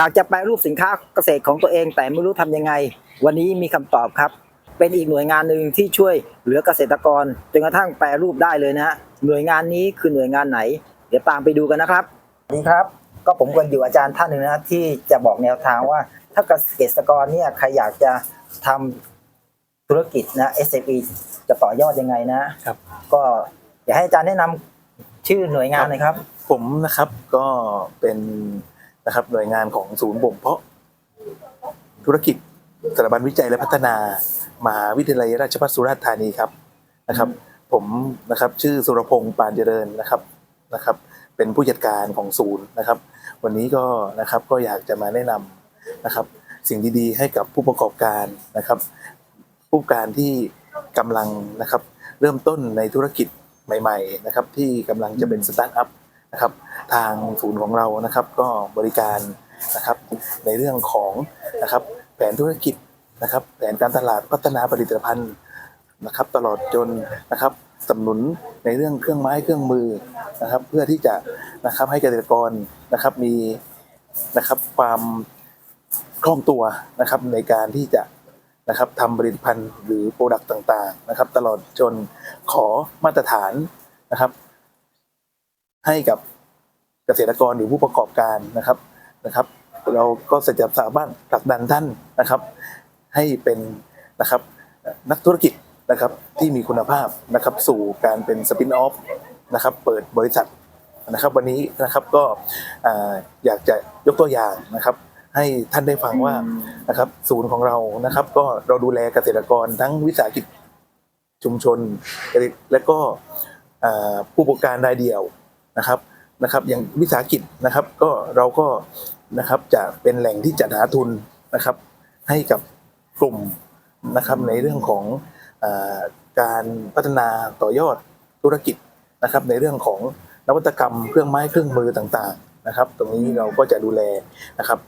อยากจะแปลรูปสินค้าเกษตรของตัวเอง แต่ไม่รู้ทำยังไง วันนี้มีคำตอบครับ เป็นอีกหน่วยงานหนึ่งที่ช่วยเหลือเกษตรกรจนกระทั่งแปลรูปได้เลยนะฮะหน่วยงานนี้คือหน่วยงานไหน เดี๋ยวตามไปดูกันนะครับสวัสดีครับ ก็ผมกันอยู่อาจารย์ท่านหนึ่งนะที่จะบอกแนวทางว่าถ้าเกษตรกรเนี่ยใครอยากจะทำธุรกิจนะ SME จะต่อยอดยังไงนะครับ ก็อยากให้อาจารย์แนะนำชื่อหน่วยงานหน่อยครับ ผมนะครับก็เป็น นะครับหน่วยงานของศูนย์บ่มเพาะธุรกิจสถาบันวิจัยและพัฒนามหาวิทยาลัยราชภัฏสุราษฎร์ธานีครับนะครับ ผมนะครับชื่อสุรพงศ์ปานเจริญนะครับนะครับ เป็นผู้จัดการของศูนย์นะครับ วันนี้ก็นะครับก็อยากจะมาแนะนำนะครับ สิ่งดีๆ ให้กับผู้ประกอบการนะครับ ผู้กอบการที่กำลังนะครับ เริ่มต้นในธุรกิจใหม่ ๆ นะครับ ที่กำลังจะเป็นสตาร์ทอัพ นะครับ ทางศูนย์ของเรานะครับก็บริการนะครับในเรื่องของนะครับแผนธุรกิจนะครับ แผนการตลาดพัฒนาผลิตภัณฑ์นะครับ ตลอดจนนะครับสนับสนุนในเรื่องเครื่องไม้เครื่องมือนะครับ เพื่อที่จะนะครับให้เกษตรกรนะครับมีนะครับความคล่องตัวนะครับในการที่จะนะครับทำผลิตภัณฑ์หรือโปรดักต์ต่างๆนะครับ ตลอดจนขอมาตรฐานนะครับ ให้กับเกษตรกรหรือผู้ประกอบการนะครับนะครับ เราก็จะสามารถผลักดันท่านนะครับ ให้เป็นนะครับนักธุรกิจนะครับที่มีคุณภาพนะครับสู่การเป็นสปินออฟนะครับเปิดบริษัทนะครับ วันนี้นะครับก็อยากจะยกตัวอย่างนะครับ ให้ท่านได้ฟังว่านะครับศูนย์ของเรานะครับ ก็เราดูแลเกษตรกรทั้งวิสาหกิจชุมชนและก็ผู้ประกอบการรายเดียว นะครับนะครับอย่างวิสาหกิจนะครับก็เราก็นะครับจะเป็นแหล่งที่จัดหาทุนนะครับ ให้กับกลุ่มนะครับในเรื่องของอการพัฒนาต่อยอดธุรกิจนะครับ ในเรื่องของนวัตกรรมเครื่องไม้เครื่องมือต่างๆนะครับ ตรงนี้เราก็จะดูแลนะครับ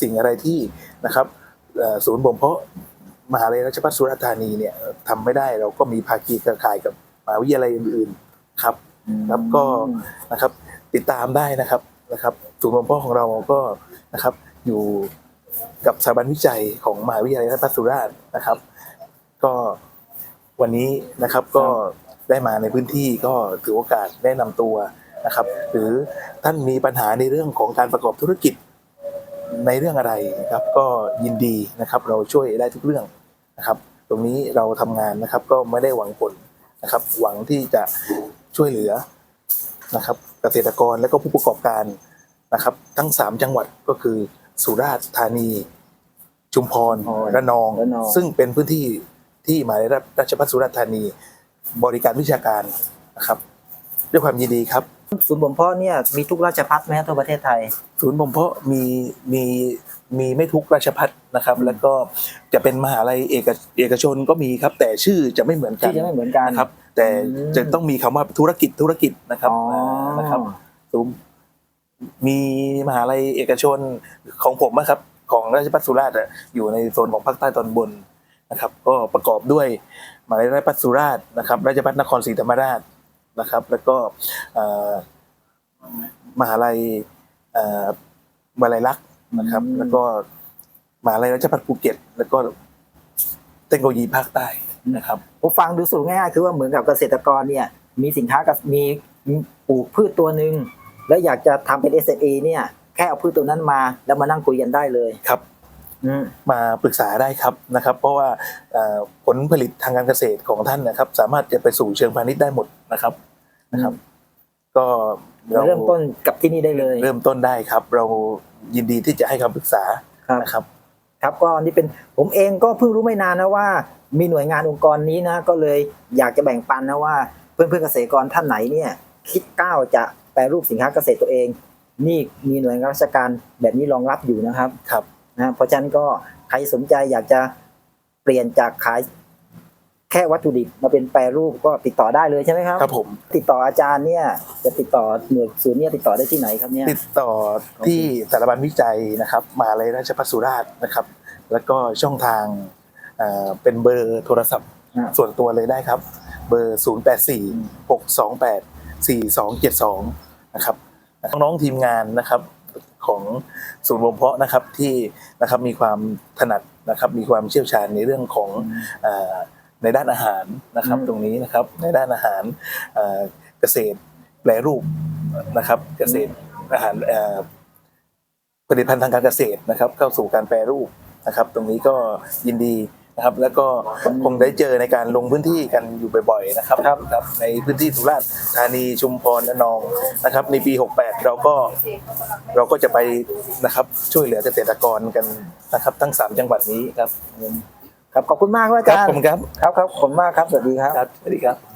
สิ่งอะไรที่นะครับศูนย์บ่มเพาะมหาวิทยาลัยราชภัฏสุราษฎร์ธานีเนี่ยทำไม่ได้เราก็มีภาคีเครือข่ายกับมหาวิทยาลัยอื่นๆครับ ครับก็นะครับติดตามได้นะครับนะครับศูนย์บ่มเพาะของเราก็นะครับอยู่กับสถาบันวิจัยของมหาวิทยาลัยราชภัฏสุราษฎร์นะครับ ก็วันนี้นะครับก็ได้มาในพื้นที่ก็ถือโอกาสแนะนำตัวนะครับ หรือท่านมีปัญหาในเรื่องของการประกอบธุรกิจในเรื่องอะไรครับ ก็ยินดีนะครับ เราช่วยได้ทุกเรื่องนะครับ ตรงนี้เราทำงานนะครับก็ไม่ได้หวังผลนะครับ หวังที่จะ ช่วยเหลือนะครับเกษตรกรและก็ผู้ประกอบการนะครับ ทั้ง 3 จังหวัดก็คือสุราษฎร์ธานี ชุมพรชุมพรระนองระนอง ซึ่งเป็นพื้นที่ที่หมหาวิทยาลัยราชภัฏสุราษฎร์ธานี บริการวิชาการนะครับ ด้วยความยินดีครับ ศูนย์บ่มเพาะเนี่ยมีทุกราชพัฒไหมฮะทั่วประเทศไทย ศูนย์บ่มเพาะมีมีมีไม่ทุกราชพัฒนะครับ แล้วก็จะเป็นมหาลัยเอกเอกชนก็มีครับ แต่ชื่อจะไม่เหมือนกัที่นจะไม่เหมือนกันนะครับ แต่อืมจะต้องมีคำว่าธุรกิจธุรกิจนะครับอ๋ออ่านะครับศูนย์มีมหาลัยเอกชนของผมนะครับ ของราชภัฏสุราษฎร์อะอยู่ในโซนของภาคใต้ตอนบนนะครับ ก็ประกอบด้วยมหาลัยราชภัฏสุราษฎร์นะครับ ราชภัฏนครศรีธรรมราชนะครับ แล้วก็เอ่อมหาลัยเอ่อมาลัยลักษณ์นะครับอืมแล้วก็มหาลัยราชภัฏภูเก็ต แล้วก็เทคโนโลยีภาคใต้ นะครับผมฟังดูสูงง่ายๆคือว่าเหมือนกับเกษตรกรเนี่ยมีสินค้ากับมีปลูกพืชตัวหนึ่งแล้วอยากจะทำเป็น SME เนี่ยแค่เอาพืชตัวนั้นมา แล้วมานั่งคุยกันได้เลยครับอืมมาปรึกษาได้ครับนะครับ เพราะว่าเอ่อผลผลิตทางการเกษตรของท่านนะครับ สามารถจะไปสู่เชิงพาณิชย์ได้หมดนะครับนะครับ ก็เราเริ่มต้นกับที่นี่ได้เลย เริ่มต้นได้ครับ เรายินดีที่จะให้คำปรึกษาครับนะครับ ครับก็นี่เป็นผมเองก็เพิ่งรู้ไม่นานนะว่า มีหน่วยงานองค์กรนี้นะก็เลยอยากจะแบ่งปันนะว่าเพื่อนเพื่อนๆเกษตรกรท่านไหนเนี่ยคิดก้าวจะแปรรูปสินค้าเกษตรตัวเอง นี่มีหน่วยงานราชการแบบนี้รองรับอยู่นะครับครับนะเพราะฉะนั้นก็ใครสนใจอยากจะเปลี่ยนจากขาย แค่วัตถุดิบมาเป็นแปรรูปก็ติดต่อได้เลยใช่ไหมครับ ครับผม ติดต่ออาจารย์เนี่ยจะติดต่อหน่วยศูนย์เนี่ยติดต่อได้ที่ไหนครับเนี่ยติดต่อที่สถาบันวิจัยนะครับมหาลัยราชภัฏสุราษฎร์นะครับ แล้วก็ช่องทางเอ่อเป็นเบอร์โทรศัพท์อ่าส่วนตัวเลยได้ครับ เบอร์ 0 8 4 6 2 8 4 2 7 2 นะครับน้องๆทีมงานนะครับของศูนย์บ่มเพาะนะครับที่นะครับมีความถนัดนะครับมีความเชี่ยวชาญในเรื่องของเอ่อ ในด้านอาหารนะครับอืมตรงนี้นะครับในด้านอาหารเอ่อเกษตรแปรรูปนะครับ เกษตรอาหารเอ่อผลิตภัณฑ์ทางการเกษตรนะครับ เข้าสู่การแปรรูปนะครับ ตรงนี้ก็ยินดีนะครับ แล้วก็คงได้เจอในการลงพื้นที่กันอยู่บ่อยๆนะครับครับในพื้นที่สุราษฎร์ธานีชุมพรและนองนะครับ ในปี 68 เราก็เราก็จะไปนะครับช่วยเหลือเกษตรกรกันนะครับ ทั้ง 3 จังหวัดนี้ครับ ครับขอบคุณมากครับอาครับจารย์ผมครับครับครับขอบคุณมากครับสวัสดีครับ ครับสวัสดีครับ